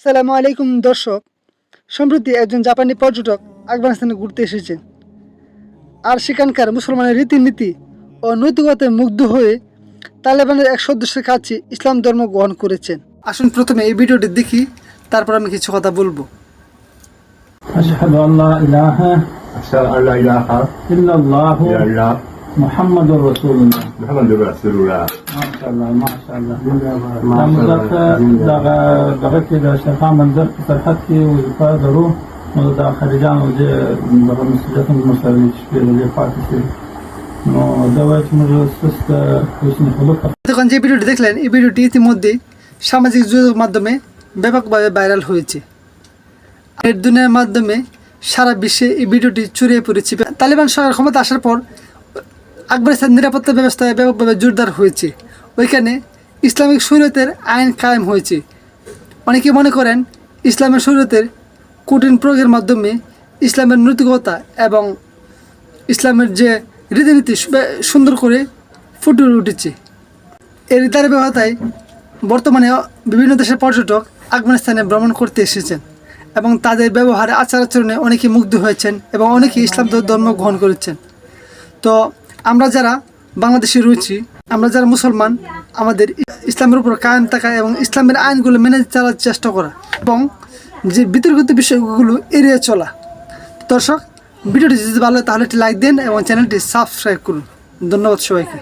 আসসালামু আলাইকুম দর্শক সম্প্রতি একজন জাপানি পর্যটক আফগানিস্তানে ঘুরতে এসেছেন আর সেখানকার মুসলমানের রীতিনীতি ও নৈতিকতায় মুগ্ধ হয়ে তালেবানের এক সদস্যের কাছে ইসলাম ধর্ম গ্রহণ করেছেন আসুন প্রথমে এই ভিডিওটি দেখি তারপর আমি কিছু কথা বলবো أشهد أن لا إله أشهد أن لا إله إلا الله إلا الله محمد رسول الله محمد رسول الله ما شاء الله ما شاء الله لما ذاك دغه دغه کې د شیخان منظر په سرحد کې وظیفه درو نو د خارجانو د دغه مسؤلیت مسؤلیت شپې د پاتې شي نو دا وایي چې موږ سست حسن خلق তখন যে ভিডিওটি দেখলেন এই ভিডিওটি ইতিমধ্যে সামাজিক যোগাযোগ মাধ্যমে ব্যাপকভাবে ভাইরাল হয়েছে নেট দুনিয়ার মাধ্যমে সারা বিশ্বে এই ভিডিওটি ছড়িয়ে পড়েছে তালিবান সরকার ক্ষমতা আসার পর আফগানিস্তান নিরাপত্তা ব্যবস্থায় ব্যাপকভাবে জোরদার হয়েছে। ওইখানে ইসলামিক শরীয়তের আইন কায়েম হয়েছে। অনেকে মনে করেন ইসলামের শরীয়তের কঠিন প্রয়োগের মাধ্যমে ইসলামের নৈতিকতা এবং ইসলামের যে রীতিনীতি সুন্দর করে ফুটে উঠেছে। এর ধারাবাহিকতায় বর্তমানে বিভিন্ন দেশের পর্যটক আফগানিস্তানে ভ্রমণ করতে এসেছেন এবং তাদের ব্যবহারে আচার আচরণে অনেকে মুগ্ধ হয়েছেন এবং অনেকে ইসলাম ধর্ম গ্রহণ করেছেন। তো আমরা যারা বাংলাদেশে রয়েছি, আমরা যারা মুসলমান, আমাদের ইসলামের উপর কায়েম থাকা এবং ইসলামের আইনগুলো মেনে চলার চেষ্টা করা এবং যে বিতর্কিত বিষয়গুলো এড়িয়ে চলা। দর্শক, ভিডিওটি যদি ভালো তাহলে একটি লাইক দিন এবং চ্যানেলটি সাবস্ক্রাইব করুন। ধন্যবাদ সবাইকে।